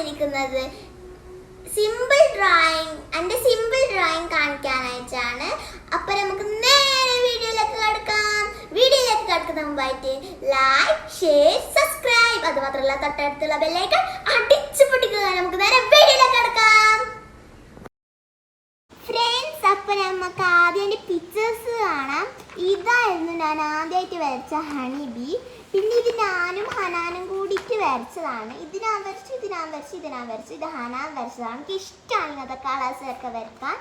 വന്നിരിക്കുന്നത് simple drawing എന്റെ simple drawing കാണിക്കാനായിട്ടാണ്. അപ്പം നമുക്ക് നേരെ വീഡിയോയിലേക്ക് കടക്കാം. വീഡിയോയിലേക്ക് കിടക്കുന്ന മുമ്പായിട്ട് ലൈക്ക് ഷെയർ സബ്സ്ക്രൈബ് അത് മാത്രമല്ല തൊട്ടടുത്തുള്ള ബെല്ലൈക്കൺ അടിച്ചു പൊട്ടിക്കുക. നമുക്ക് നേരെ വീഡിയോയിലേക്ക് കടക്കാം. ഫ്രണ്ട്സ് അപ്പം നമുക്ക് ആദ്യം എന്റെ പിക്ചേഴ്സ് കാണാം. ഇതായിരുന്നു ഞാൻ ആദ്യമായിട്ട് വരച്ച ഹണി ബി പിന്നെ ഇത് ഞാനും വരച്ചതാണ്. ഇതിനാ വരച്ചു ഇതിനാ വരച്ചു ഇതിനാ വരച്ചു. ഇത് ഹനാൻ വരച്ചതാണ്. എനിക്ക് ഇഷ്ടമാണ് ഇങ്ങനത്തെ കളേഴ്സ് ഒക്കെ വരക്കാൻ.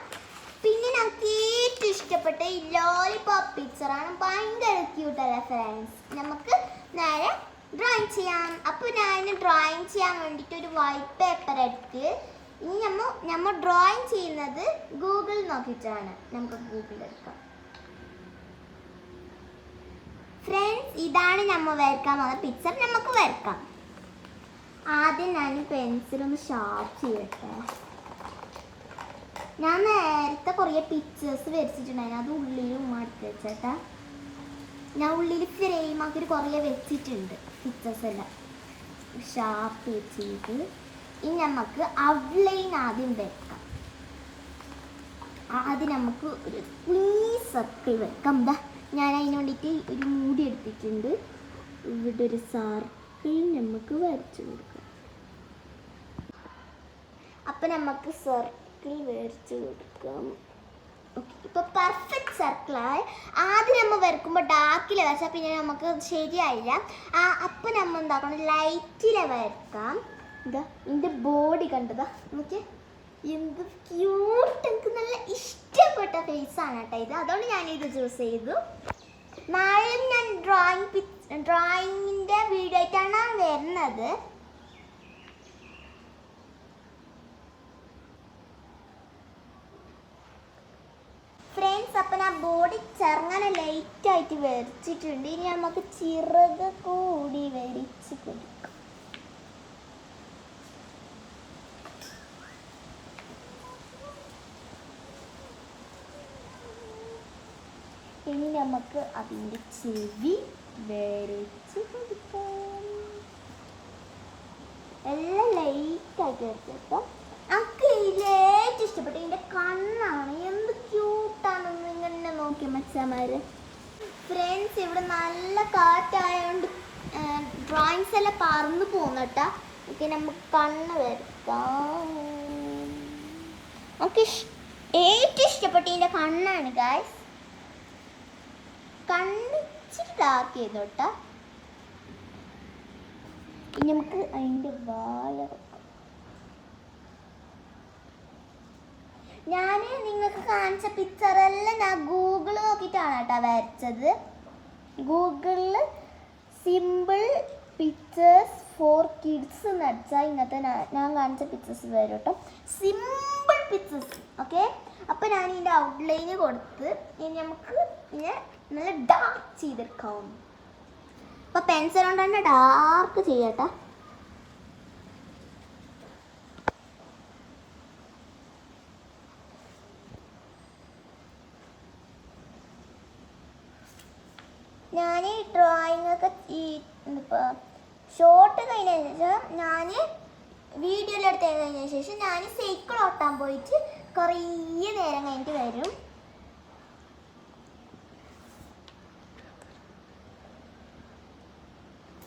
പിന്നെ നമുക്ക് ഏറ്റവും ഇഷ്ടപ്പെട്ട ഈ ലോലിപോപ്പ് പിക്ചറാണ് ഭയങ്കര ക്യൂട്ടല്ലേ ഫ്രണ്ട്സ് നമുക്ക് നേരെ ഡ്രോയിങ് ചെയ്യാം. അപ്പോൾ ഞാൻ ഡ്രോയിങ് ചെയ്യാൻ വേണ്ടിയിട്ട് ഒരു വൈറ്റ് പേപ്പർ എടുത്ത് ഇനി നമ്മ നമ്മ ഡ്രോയിങ് ചെയ്യുന്നത് ഗൂഗിൾ നോക്കിയിട്ടാണ്. നമുക്ക് ഗൂഗിൾ എടുക്കാം. ഫ്രണ്ട്സ് ഇതാണ് നമ്മൾ വരക്കാൻ പോകുന്ന പിക്ചർ നമുക്ക് വരക്കാം. ആദ്യം ഞാൻ പെൻസിലൊന്ന് ഷാർപ്പ് ചെയ്യട്ടെ. ഞാൻ നേരത്തെ കുറേ പിക്ചേഴ്സ് വരച്ചിട്ടുണ്ടായിരുന്നു. അത് ഉള്ളിലും അടുത്ത് വെച്ചേട്ടാ. ഞാൻ ഉള്ളിൽ ഫ്രെയിം കുറേ വെച്ചിട്ടുണ്ട് പിക്ചേഴ്സ് എല്ലാം. ഷാർപ്പ് ചെയ്ത്. ഇനി നമുക്ക് ഔട്ട്ലൈൻ ആദ്യം വെക്കാം. ആദ്യം നമുക്ക് ഒരു കുഞ്ഞി സർക്കിൾ വെക്കാം. എന്താ ഞാൻ അതിന് വേണ്ടിയിട്ട് ഒരു മൂടി എടുത്തിട്ടുണ്ട്. ഇവിടെ ഒരു സർക്കിൾ നമുക്ക് വരച്ചു കൊടുക്കാം. അപ്പം നമുക്ക് സർക്കിൾ വരച്ചു കൊടുക്കാം. ഇപ്പൊ പെർഫെക്റ്റ് സർക്കിളായി ആദ്യം നമ്മൾ വരക്കുമ്പോൾ ഡാർക്കിൽ വരച്ചാൽ പിന്നെ നമുക്ക് ശരിയായില്ല. ആ അപ്പം നമ്മൾ എന്താക്കണം? ലൈറ്റിലെ വരക്കാം. എന്താ എന്റെ ബോഡി കണ്ടതാ. നോക്കിയേ. എന്ത് ക്യൂട്ട് എനിക്ക് നല്ല ഇഷ്ടപ്പെട്ട ഫേസാണ് കേട്ടോ ഇത്. അതുകൊണ്ട് ഞാൻ ഇത് ചൂസ് ചെയ്തു. നാളെയും ഞാൻ ഡ്രോയിങ് ഡ്രോയിങ്ങിന്റെ വീഡിയോ ആയിട്ടാണ് വരുന്നത് ഫ്രണ്ട്സ് അപ്പം ഞാൻ ബോഡി ചെറുങ്ങനെ ലൈറ്റ് ആയിട്ട് വരച്ചിട്ടുണ്ട് ഇനി നമുക്ക് ചിറക് കൂടി വരച്ച് കൊടുക്കാം ഇനി നമുക്ക് അതിന്റെ ചെവി വരച്ച് കൊടുക്കാം എല്ലാം ലൈറ്റ് ആയിട്ട് നമുക്ക് ഇതിൽ ഇഷ്ടപ്പെട്ടു. ഇതിന്റെ കണ്ണാണ് നോക്കി മച്ചാമാര് ഫ്രണ്ട്സ് ഇവിടെ നല്ല കാറ്റായതുകൊണ്ട് ഡ്രോയിങ്സ് എല്ലാം പറന്നു പോകുന്നട്ടാ ഓക്കെ നമുക്ക് കണ്ണ് നമുക്ക് ഇഷ്- ഏറ്റവും ഇഷ്ടപ്പെട്ട കണ്ണാണ് ഗായ്സ് കണ്ണ് ഇച്ചിരി ഡാർക്ക് ചെയ്തോട്ടാ ഇനി നമുക്ക് അതിന്റെ വായ ഞാൻ നിങ്ങൾക്ക് കാണിച്ച പിക്ചറെല്ലാം ഞാൻ ഗൂഗിൾ നോക്കിയിട്ടാണ് കേട്ടോ വരച്ചത്. ഗൂഗിളിൽ സിമ്പിൾ പിക്ചേഴ്സ് ഫോർ കിഡ്സ് എന്ന് അടിച്ചാൽ ഇന്നത്തെ ഞാൻ- കാണിച്ച പിക്ചേഴ്സ് വരും കേട്ടോ സിമ്പിൾ പിക്ചേഴ്സ് ഓക്കെ അപ്പോൾ ഞാൻ ഇതിന്റെ ഔട്ട്ലൈന് കൊടുത്ത് ഇനി നമുക്ക് ഇങ്ങനെ നല്ല ഡാർക്ക് ചെയ്തെടുക്കാം. അപ്പോൾ പെൻസിൽ കൊണ്ട് തന്നെ ഡാർക്ക് ചെയ്യട്ടെ ഞാൻ ഈ ഡ്രോയിങ് ഒക്കെ ഈ ഇപ്പോൾ ഷോർട്ട് കഴിഞ്ഞതിന് ശേഷം ഞാൻ വീഡിയോയിൽ എടുത്ത് കഴിഞ്ഞതിന് ശേഷം ഞാൻ സൈക്കിൾ ഓട്ടാൻ പോയിട്ട് കുറേ നേരം കഴിഞ്ഞിട്ട് വരും.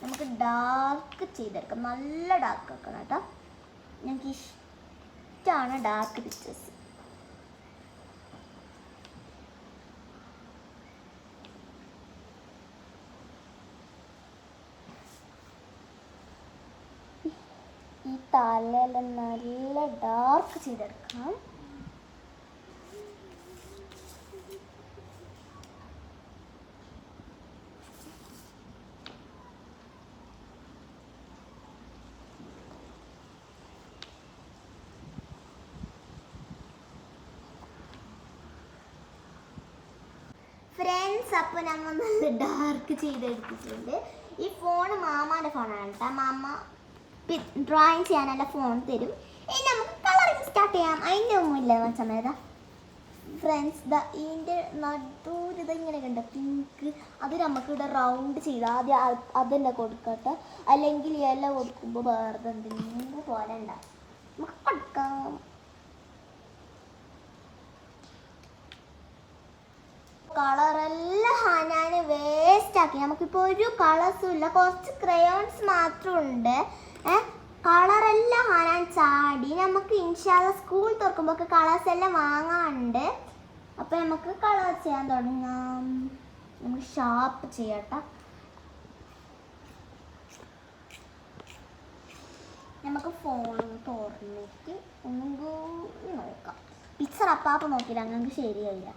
നമുക്ക് ഡാർക്ക് ചെയ്തെടുക്കാം. നല്ല ഡാർക്ക് ആക്കണം കേട്ടോ. ഞങ്ങൾക്ക് ഇഷ്ടമാണ് ഡാർക്ക് പിക്ചേഴ്സ് തലയെല്ലാം നല്ല ഡാർക്ക് ചെയ്തെടുക്കണം. ഫ്രണ്ട്സ് അപ്പോൾ നമ്മൾ നല്ല ഡാർക്ക് ചെയ്തെടുത്തിട്ടുണ്ട്. ഈ ഫോൺ മാമാന്റെ ഫോണാണ് കേട്ടോ മാമ ഡ്രോയിങ് ചെയ്യാനുള്ള ഫോൺ തരും. ഇനി നമുക്ക് കളറിങ് സ്റ്റാർട്ട് ചെയ്യാം. അതിന്റെ ഒന്നുമില്ല സമയത്ത് ഫ്രണ്ട്സ് ദ ഇതിന്റെ നടുവിൽ ഇങ്ങനെ കണ്ട പിങ്ക് അത് നമുക്ക് ഇവിടെ റൗണ്ട് ചെയ്ത് ആദ്യം അത് അതന്നെ കൊടുക്കട്ടെ. അല്ലെങ്കിൽ ഇല കൊടുക്കുമ്പോൾ വേറെ എന്തെങ്കിലും പോലെ ഉണ്ടാവും. നമുക്ക് കൊടുക്കാം. കളറെല്ലാം ഹനാന് വേസ്റ്റ് ആക്കി. നമുക്കിപ്പോൾ ഒരു കളേഴ്സും ഇല്ല. കുറച്ച് ക്രയോൺസ് മാത്രം ഉണ്ട്. ഏ കളറെല്ലാം ആനാൻ ചാടി. നമുക്ക് ഇൻഷാല്ല സ്കൂൾ തുറക്കുമ്പോൾ കളേഴ്സ് എല്ലാം വാങ്ങാനുണ്ട്. അപ്പോൾ നമുക്ക് കളർ ചെയ്യാൻ തുടങ്ങാം. നമുക്ക് ഷാർപ്പ് ചെയ്യട്ടെ. നമുക്ക് ഫോൺ തുറന്നിട്ട് ഒന്നും നോക്കാം. പിക്ചർ അപ്പാപ്പ് നോക്കിയില്ല. അങ്ങനെ ശരിയായില്ല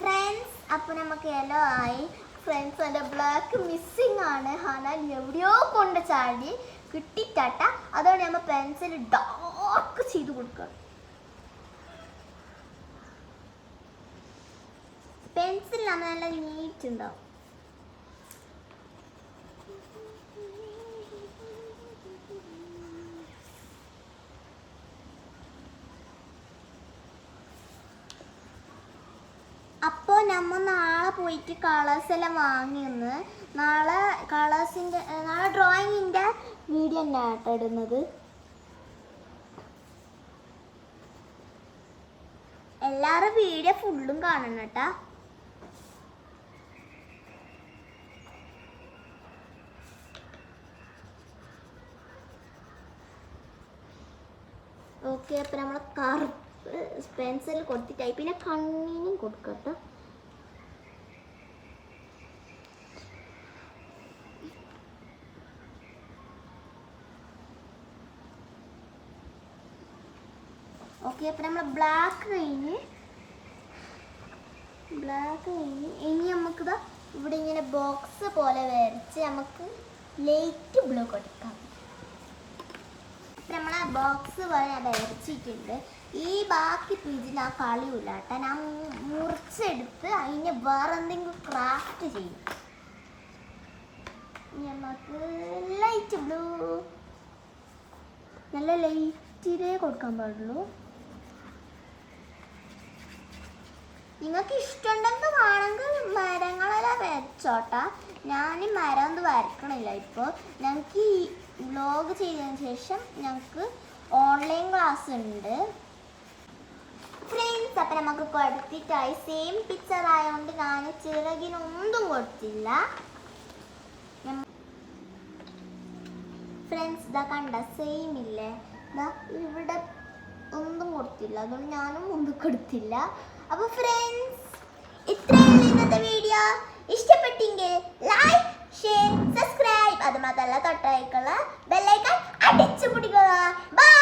ഫ്രണ്ട്സ് അപ്പോൾ നമുക്ക് യെല്ലോ ആയി. ഫ്രണ്ട്സ് എന്റെ ബ്ലാക്ക് മിസ്സിങ് ആണ്. ഹാനാൽ എവിടെയോ കൊണ്ട് ചാടി. കിട്ടിട്ടാട്ട അതോടെ നമ്മൾ പെൻസിൽ ഡാർക്ക് ചെയ്ത് കൊടുക്കുക പെൻസിൽ നമ്മൾ നല്ല നീറ്റ് ഉണ്ടാവും. അപ്പോൾ നമ്മൾ നാളെ പോയിട്ട് കളേഴ്സ് എല്ലാം വാങ്ങിയെന്ന് നാളെ കളേഴ്സിന്റെ നാളെ ഡ്രോയിങ്ങിന്റെ വീഡിയോ ആട്ടോ ഇടുന്നത്. എല്ലാവരും വീഡിയോ ഫുള്ളും കാണണം കേട്ടാ. ഓക്കെ അപ്പം നമ്മൾ കറുപ്പ് പെൻസിൽ കൊടുത്തിട്ടായി പിന്നെ കണ്ണിനും കൊടുക്കട്ടെ ഓക്കെ അപ്പം നമ്മൾ ബ്ലാക്ക് കഴിഞ്ഞ് ബ്ലാക്ക് കഴിഞ്ഞ് ഇനി നമുക്കിതാ ഇവിടെ ഇങ്ങനെ ബോക്സ് പോലെ വരച്ച് നമുക്ക് ലൈറ്റ് ബ്ലൂ കൊടുക്കാം നമ്മൾ ആ ബോക്സ് പോലെ വരച്ചിട്ടുണ്ട് ഈ ബാക്കി പേജിൽ ആ കളിയില്ല കേട്ടോ ഞാൻ മുറിച്ചെടുത്ത് അതിന് വേറെ എന്തെങ്കിലും ക്രാഫ്റ്റ് ചെയ്യും. നമുക്ക് ലൈറ്റ് ബ്ലൂ നല്ല ലൈറ്റിലേ കൊടുക്കാൻ പാടുള്ളൂ. നിങ്ങൾക്ക് ഇഷ്ടമുണ്ടെങ്കിൽ വേണമെങ്കിൽ മരങ്ങളെല്ലാം വരച്ചോട്ടാ. ഞാൻ മരം ഒന്നും വരക്കണില്ല ഇപ്പോൾ. ഞങ്ങൾക്ക് ഈ വ്ലോഗ് ചെയ്തതിന് ശേഷം ഞങ്ങൾക്ക് ഓൺലൈൻ ക്ലാസ് ഉണ്ട്. ഫ്രണ്ട്സ് അപ്പം നമുക്ക് കൊടുത്തിട്ടായി സെയിം പിക്ചർ ആയതുകൊണ്ട് ഞാൻ ചിറകിനൊന്നും കൊടുത്തില്ല. ഫ്രണ്ട്സ് ഇതാ കണ്ട സെയിം ഇല്ലേ? ഇതാ ഇവിടെ ഒന്നും കൊടുത്തില്ല. അതുകൊണ്ട് ഞാനും ഒന്നും കൊടുത്തില്ല. അപ്പോൾ ഫ്രണ്ട്സ് ഇത്രയുള്ള ഇന്നത്തെ വീഡിയോ ഇഷ്ടപ്പെട്ടെങ്കിൽ ലൈക്ക് ഷെയർ സബ്സ്ക്രൈബ് അതുമാത്രമല്ല തൊട്ടേക്കുള്ള ബെല്ലൈക്കൺ അടിച്ചു പിടിക്കുക ബൈ